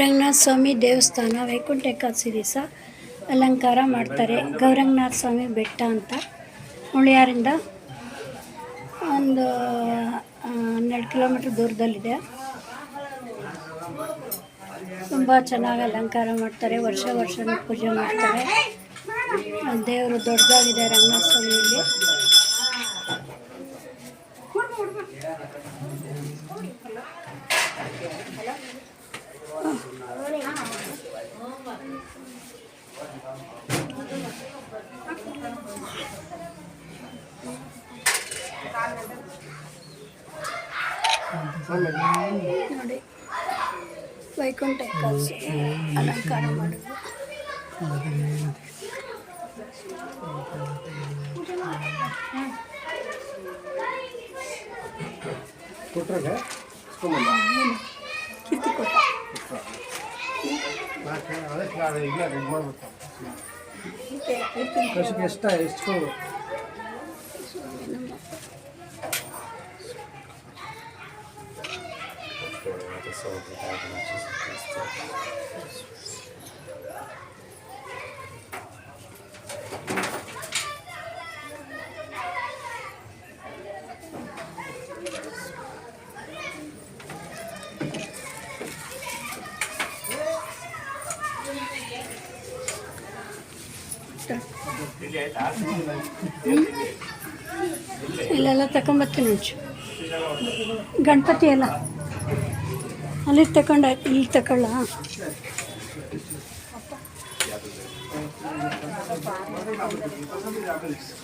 ರಂಗನಾಥ ಸ್ವಾಮಿ ದೇವಸ್ಥಾನ ವೈಕುಂಠ ಏಕಾದಶಿ ದಿವಸ ಅಲಂಕಾರ ಮಾಡ್ತಾರೆ. ಗೌರಂಗನಾಥ ಸ್ವಾಮಿ ಬೆಟ್ಟ ಅಂತ. ಹುಳಿಯಾರಿಂದ ಒಂದು ಹನ್ನೆರಡು ಕಿಲೋಮೀಟ್ರ್ ದೂರದಲ್ಲಿದೆ. ತುಂಬ ಚೆನ್ನಾಗಿ ಅಲಂಕಾರ ಮಾಡ್ತಾರೆ. ವರ್ಷ ವರ್ಷನೂ ಪೂಜೆ ಮಾಡ್ತಾರೆ. ದೇವರು ದೊಡ್ಡದಾಗಿದೆ ರಂಗನಾಥ ಸ್ವಾಮಿಯಲ್ಲಿ. ನೋಡಿ ವೈಕುಂಠ ಏಕಾದಶಿ ಅಲಂಕಾರ ಮಾಡೋದು ಕೊಟ್ರಾಗ ಇಸ್ಕೊಂಬಂದ ಎಷ್ಟು ಅದಕ್ಕೆ ಅದು ಇಲ್ಲ ಇದು ಮಾಡ್ಬೇಕು ಕೃಷಿಗೆ ಎಷ್ಟ ಎಷ್ಟು ಇಲ್ಲೆಲ್ಲ ತಗೊಂಬರ್ತೀನಿ ಗಣಪತಿ ಎಲ್ಲ. ಅಲ್ಲಿ ತಕೊಂಡ ಇಲ್ಲಿ ತಗೊಳ್ಳ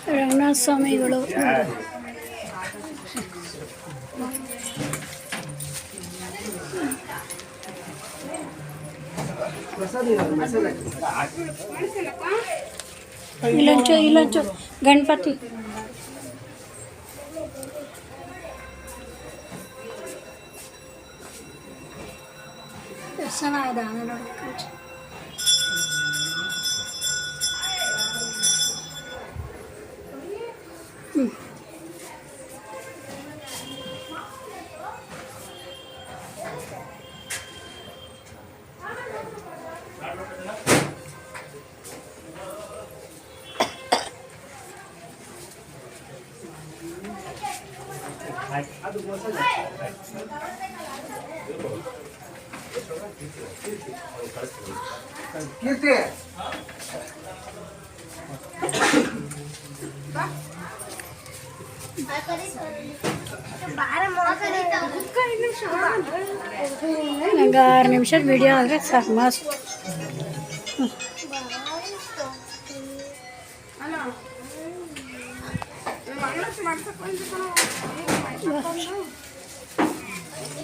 ರಂಗನಾಥ ಸ್ವಾಮಿಗಳು ಇಲ್ಲಂಚು ಇಲ್ಲಂಚು. ಗಣಪತಿ. ಎಷ್ಟು ಚೆನ್ನಾಗಿದೆ ಆನೆ ನೋಡೋಕೆ ಹ್ಞೂ ಅದು ಮಸಾಲೆ ಕೀರ್ತಿ ನಂಗೆ ಆರು ನಿಮಿಷದ ವಿಡಿಯೋ ಆದರೆ ಸಾಕು ಮಸ್ತ್ ತಗೊಳ್ಳು.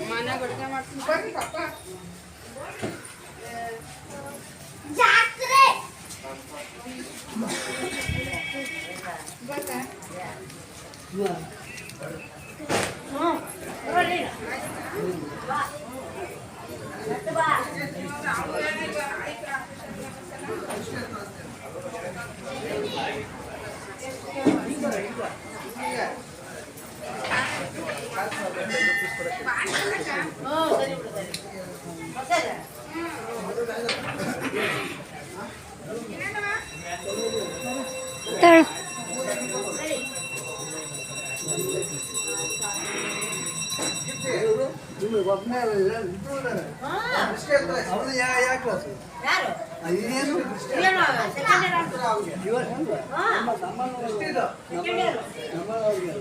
ನಿಮಗೆ ಒಬ್ಬನೇ ಅವನು ಯಾ ಯಾವ ಕ್ಲಾಸ್ ಇದೇನು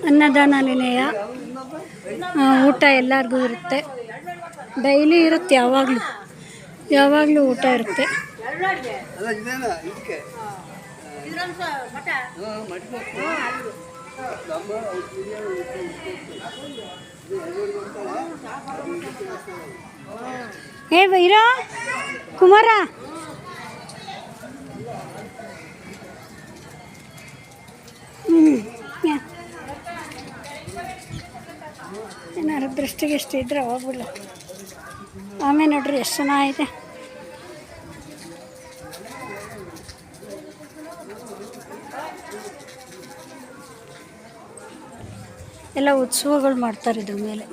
ಅನ್ನದಾನ ನಿಲಯ ಊಟ ಎಲ್ಲರಿಗೂ ಇರುತ್ತೆ. ಡೈಲಿ ಇರುತ್ತೆ ಯಾವಾಗಲೂ. ಯಾವಾಗಲೂ ಊಟ ಇರುತ್ತೆ. ಏ ವೈರಾ? ಕುಮಾರ? ಏನಾರು ದೃಷ್ಟಿಗೆ ಎಷ್ಟು ಇದ್ರೆ ಹೋಗ್ಬಿಡ್ಲ ಆಮೇಲೆ ನೋಡ್ರಿ ಎಷ್ಟು ಚೆನ್ನಾಗಿದೆ. ಎಲ್ಲ ಉತ್ಸವಗಳು ಮಾಡ್ತಾರೆ ಇದ್ರ ಮೇಲೆ.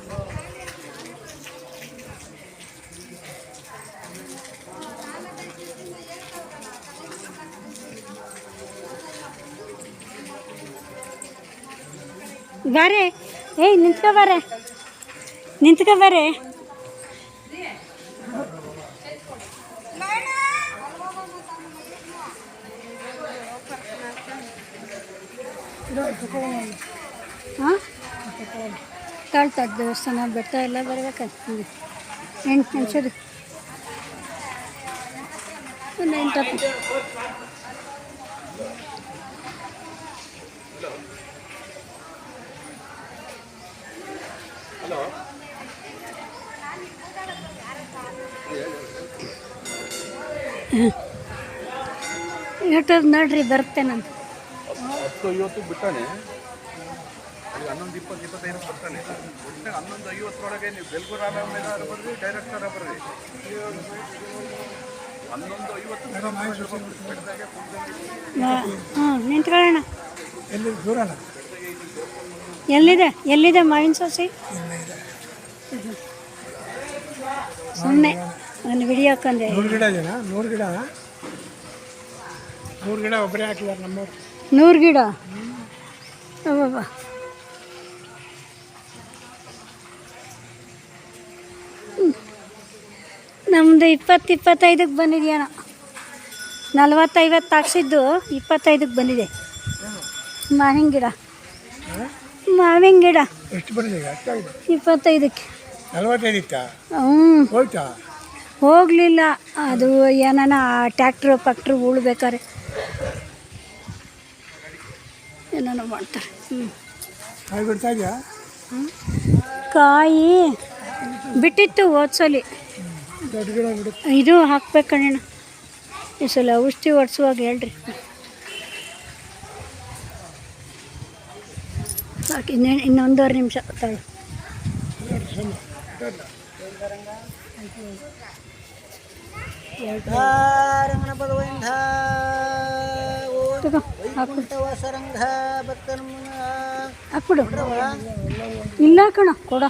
ಬಾರೆ ಏಯ್ ನಿಂತ್ಕೊ ಬಾರೆ. ನಿಂತ್ಕೊ ಬಾರೆ. ಹಾಂ ಕಾಳ್ತದ ದೇವಸ್ಥಾನ ಬೆಟ್ಟ ಎಲ್ಲ ಬರ್ಬೇಕಂತ ಎಂಟು ನಿಮಿಷದ. ಒಂದು ಎಂಟು ಹತ್ತು. ಯೂಟ್ಯೂಬ್ ನೋಡ್ರಿ, ಬರ್ತೇನೆ ನಾನು ಬಿಟ್ಟಾನೆ. ಅಲ್ಲಿ ಹನ್ನೊಂದು ಇಪ್ಪತ್ತು ಇಪ್ಪತ್ತೈದು ಬರ್ತಾನೆ ಒಟ್ಟಿಗೆ ಹನ್ನೊಂದು ಐವತ್ತರೊಳಗೆ ನೀವು ಬೆಲ್ಗು ಮೇಲೆ ಬರ್ರಿ ಡೈರೆಕ್ಟರ ಬರ್ರಿ. ಹನ್ನೊಂದು ಐವತ್ತು ಹಾಂ ನಿಂತ್ಕೊಳ್ಳೋಣ. ಎಲ್ಲಿದೆ? ಎಲ್ಲಿದೆ ಮಾವಿನ ಸೋಸಿ? ಸುಮ್ಮನೆ ಒಂದು ವಿಡಿಯೋ ಹಾಕೊಂಡೆ ನೂರು ಗಿಡ ಇದೆಯಾ? ನೂರು ಗಿಡ ನೂರು ಗಿಡ ಒಬ್ಬರೇ ಹಾಕಿದ್ದಾರೆ ನಮ್ಮವ್ರು. ನೂರು ಗಿಡ? ನಮ್ಮದು ಇಪ್ಪತ್ತು ಇಪ್ಪತ್ತೈದಕ್ಕೆ ಬಂದಿದೆಯಣ ನಲ್ವತ್ತೈವತ್ತು ಹಾಕ್ಸಿದ್ದು ಇಪ್ಪತ್ತೈದಕ್ಕೆ ಬಂದಿದೆ. ಮಾವಿನ ಗಿಡ ಮಾವಿನ ಗಿಡ ಎಷ್ಟು ಬಂದಿದೆ ಇಪ್ಪತ್ತೈದಕ್ಕೆ. ಹ್ಞೂ ಹೋಯ್ತಾ? ಹೋಗಲಿಲ್ಲ. ಅದು ಏನಾನ ಟ್ಯಾಕ್ಟ್ರು ಪಕ್ಟ್ರು ಉಳ್ಬೇಕಾರೆ. ಏನಾನ ಮಾಡ್ತಾರೆ. ಹ್ಞೂ ಕಾಯಿ ಬಿಡ್ತಾ ಇದೆಯಾ? ಕಾಯಿ ಬಿಟ್ಟಿತ್ತು ಓದ್ಸಲಿ ಇದು ಹಾಕ್ಬೇಕು ಕಣ್ಣ ಈ ಸಲ ಔಷಧಿ ಹೊಡ್ಸುವಾಗ ಹೇಳ್ರಿ. ಇನ್ನೇನು ಇನ್ನೇ ಇನ್ನೊಂದೂವರೆ ನಿಮಿಷ ತಾಳು. ಹಾಕ್ಬಿಡು. ಇಲ್ಲ ಕಣ, ಕೊಡ.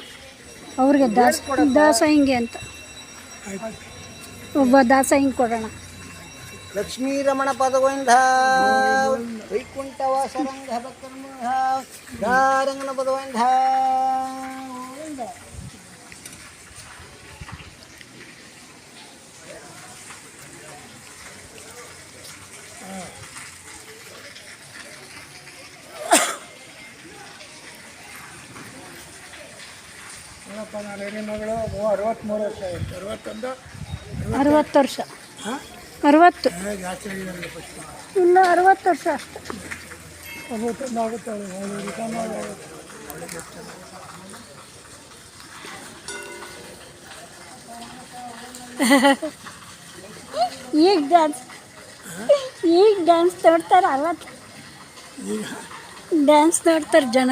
ಅವ್ರಿಗೆ ದಾಸ ದಾಸ ಹಿಂಗೆ ಅಂತ. ಒಬ್ಬ ದಾಸ ಹಿಂಗೆ ಕೊಡೋಣ. ಲಕ್ಷ್ಮೀ ರಮಣ ಪದಗೋವಿಂದ ವೈಕುಂಠ ವಾಸರಂಗ ಭಕ್ತರಂಗ ದಾರಂಗನ ನೋಡಪ್ಪ ಹಿರಿಯ ಮಗಳು ಅರವತ್ತ್ಮೂರು ವರ್ಷ ಆಯಿತು. ಅರವತ್ತೊಂದು? ಅರವತ್ತು ವರ್ಷ. ಹಾಂ? ಅರವತ್ತು. ಇನ್ನು ಆಗಿದೆ ಫಸ್ಟ್ ಇಲ್ಲ ಅರವತ್ತು ವರ್ಷ ಅಷ್ಟೆ. ಅರವತ್ತೊಂದು ಆಗುತ್ತೆ ಈಗ ಡ್ಯಾನ್ಸ್ ಈಗ ಡ್ಯಾನ್ಸ್ ನೋಡ್ತಾರೆ ಅರವತ್ತು. ಡ್ಯಾನ್ಸ್ ನೋಡ್ತಾರೆ ಜನ.